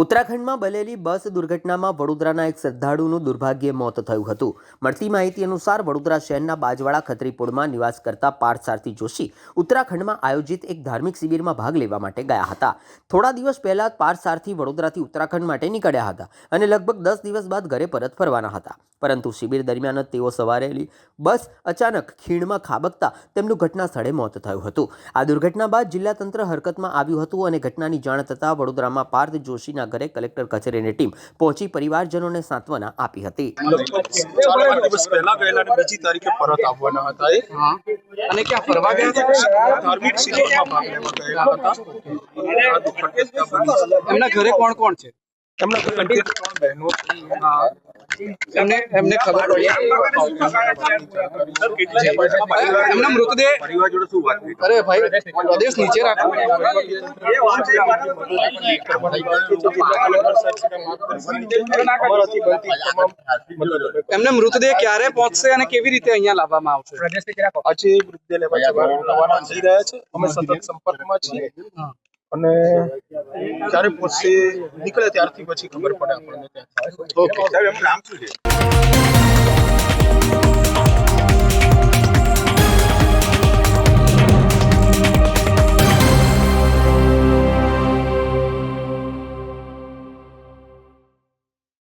ઉત્તરાખંડમાં બનેલી બસ દુર્ઘટનામાં વડોદરાના એક શ્રદ્ધાળુનું દુર્ભાગ્ય મોત થયું હતું. મળતી માહિતી અનુસાર વડોદરા શહેરના બાજવાડા ખત્રીપુરમાં નિવાસ કરતા પાર્થ સારથી જોશી ઉત્તરાખંડમાં આયોજિત એક ધાર્મિક શિબિરમાં ભાગ લેવા માટે ગયા હતા. થોડા દિવસ પહેલા પાર્થસારથી વડોદરાથી ઉત્તરાખંડ માટે નીકળ્યા હતા અને લગભગ દસ દિવસ બાદ ઘરે પરત ફરવાના હતા. પરંતુ શિબિર દરમિયાન તેઓ સવારેલી બસ અચાનક ખીણમાં ખાબકતા તેમનું ઘટના સ્થળે મોત થયું હતું. આ દુર્ઘટના બાદ જિલ્લા તંત્ર હરકતમાં આવ્યું હતું અને ઘટનાની જાણ થતાં વડોદરામાં પાર્થ જોશીના ઘરે કલેક્ટર કચેરીની ટીમ પહોંચી પરિવારજનોને સાંત્વના આપી હતી. દિવસ પહેલા ગયેલા અને બીજી તારીખે પરત આવવાના હતા એ. અને ક્યાં ફરવા ગયા હતા? ધાર્મિક શિબિરમાં ભાગ લેવા ગયેલા હતા. અને આ દુર્ઘટના બની છે. એમના ઘરે કોણ કોણ છે? એમના ખબર? અરે ભાઈ પ્રદેશ નીચે રાખો. મૃતદેહ ક્યારે પહોંચશે અને કેવી રીતે અહીંયા લાવવામાં આવશે? આજે મૃતદેહ લેવા જવા રહ્યા છે. અમે સતત સંપર્કમાં છીએ. અને ક્યારે પહોંચશે નીકળે ત્યારથી પછી ખબર પડે આપણને ઓકે. સાહેબ એમનું નામ શું છે?